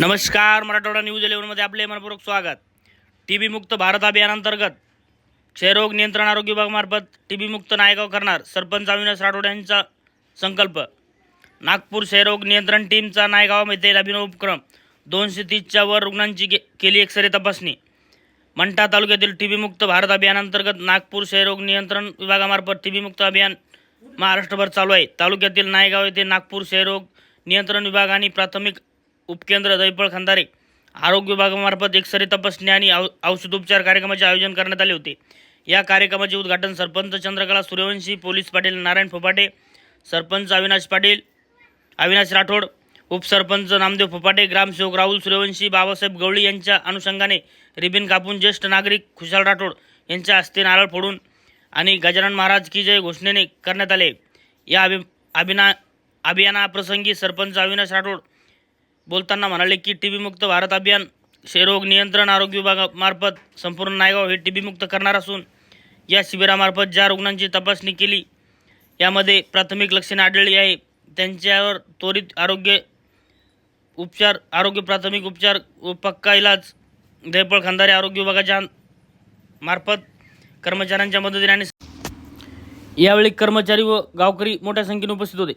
नमस्कार मराठवाडा न्यूज इलेव्हनमध्ये आपले मनपूर्वक स्वागत. टी बी मुक्त भारत अभियानांतर्गत क्षयरोग नियंत्रण आरोग्य विभागामार्फत टी बी मुक्त नायगाव करणार सरपंच अविनाश राठोड यांचा संकल्प. नागपूर क्षयरोग नियंत्रण टीमचा नायगावामध्ये अभिनव उपक्रम. दोनशे तीसच्या वर रुग्णांची के केली एक्सरे तपासणी. मंठा तालुक्यातील टी बी मुक्त भारत अभियानांतर्गत नागपूर क्षयरोग नियंत्रण विभागामार्फत टी बी मुक्त अभियान महाराष्ट्रभर चालू आहे. तालुक्यातील नायगाव येथे नागपूर क्षयरोग नियंत्रण विभाग आणि प्राथमिक उपकेंद्र दैपळ खंदारे. आरोग्य विभागामार्फत एकसरी तपासणी आणि औ औषधोपचार कार्यक्रमाचे आयोजन करण्यात आले होते. या कार्यक्रमाचे उद्घाटन सरपंच चंद्रकला सूर्यवंशी पोलीस पाटील नारायण फोपाटे सरपंच अविनाश पाटील अविनाश राठोड उपसरपंच नामदेव फोपाटे ग्रामसेवक राहुल सूर्यवंशी बाबासाहेब गवळी यांच्या अनुषंगाने रिबिन कापून ज्येष्ठ नागरिक खुशाल राठोड यांच्या हस्ते नारळ फोडून आणि गजानन महाराज की जय घोषणेने करण्यात आले. या अभि अभिना अभियानाप्रसंगी सरपंच अविनाश राठोड बोलताना म्हणाले की टी मुक्त भारत अभियान क्षयरोग नियंत्रण आरोग्य विभागामार्फत संपूर्ण नायगाव हे टी मुक्त करणार असून या शिबिरामार्फत ज्या रुग्णांची तपासणी केली यामध्ये प्राथमिक लक्षणे आढळली आहे. त्यांच्यावर त्वरित आरोग्य उपचार आरोग्य प्राथमिक उपचार व पक्का इलाज दैपळ खांदारे आरोग्य विभागाच्या मार्फत कर्मचाऱ्यांच्या मदतीने आणि यावेळी कर्मचारी व गावकरी मोठ्या संख्येने उपस्थित होते.